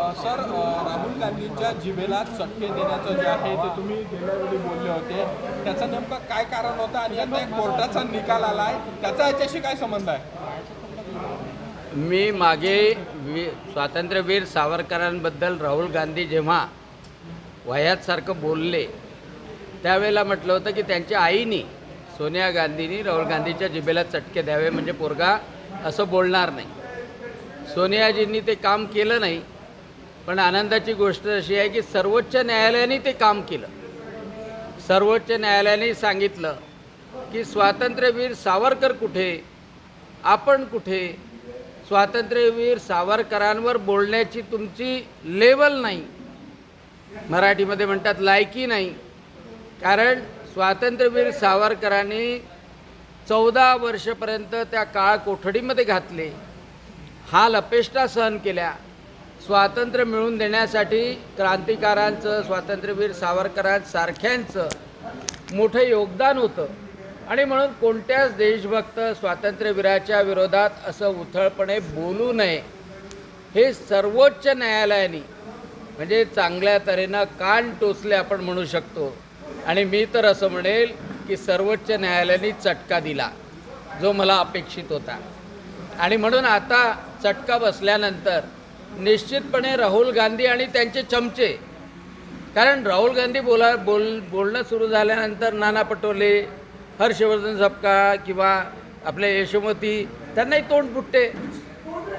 Sir Rahul गांधींच्या जिभेला चटके देण्याचं जे आहे ते तुम्ही गेल्यावेळी बोलले होते. त्याचं नेमकं काय कारण होतं आणि आता एक कोर्टाचा निकाल आला आहे त्याचा याच्याशी काय संबंध आहे? मी मागे वी स्वातंत्र्यवीर सावरकरांबद्दल राहुल गांधी जेव्हा वयातसारखं बोलले त्यावेळेला म्हटलं होतं की त्यांच्या आईनी सोनिया गांधींनी राहुल गांधीच्या जिभेला चटके द्यावे म्हणजे पोरगा असं बोलणार नाही. सोनियाजींनी ते काम केलं नाही. पण आनंदाची गोष्ट अशी आहे की सर्वोच्च न्यायालयाने ते काम केलं. सर्वोच्च न्यायालयाने सांगितलं की स्वातंत्र्यवीर सावरकर कुठे? आपण कुठे? स्वातंत्र्यवीर सावरकरांवर बोलण्याची तुमची लेवल नाही. मराठीमध्ये म्हणतात लायकी नाही. कारण स्वातंत्र्यवीर सावरकरांनी चौदा वर्षपर्यंत त्या काळ कोठडीमध्ये घातले. हाल अपेष्टा सहन केल्या. स्वातंत्र्य मिळवून देण्यासाठी क्रांतिकारांचं स्वातंत्र्यवीर सावरकरांसारख्यांचं मोठं योगदान होतं. आणि म्हणून कोणत्याच देशभक्त स्वातंत्र्यवीराच्या विरोधात असं उथळपणे बोलू नये. हे सर्वोच्च न्यायालयाने म्हणजे चांगल्या तऱ्हेनं कान टोचले आपण म्हणू शकतो. आणि मी तर असं म्हणेल की सर्वोच्च न्यायालयाने चटका दिला जो मला अपेक्षित होता. आणि म्हणून आता चटका बसल्यानंतर निश्चितपणे राहुल गांधी आणि त्यांचे चमचे. कारण राहुल गांधी बोला बोल बोलणं सुरू झाल्यानंतर नाना पटोले हर्षवर्धन झपका किंवा आपल्या यशोमती त्यांनाही तोंड फुटते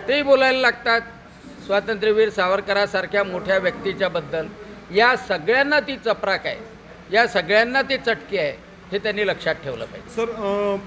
तेही बोलायला लागतात. स्वातंत्र्यवीर सावरकरासारख्या मोठ्या व्यक्तीच्याबद्दल या सगळ्यांना ती चपराक आहे. या सगळ्यांना ती चटकी आहे. हे त्यांनी लक्षात ठेवलं पाहिजे. सर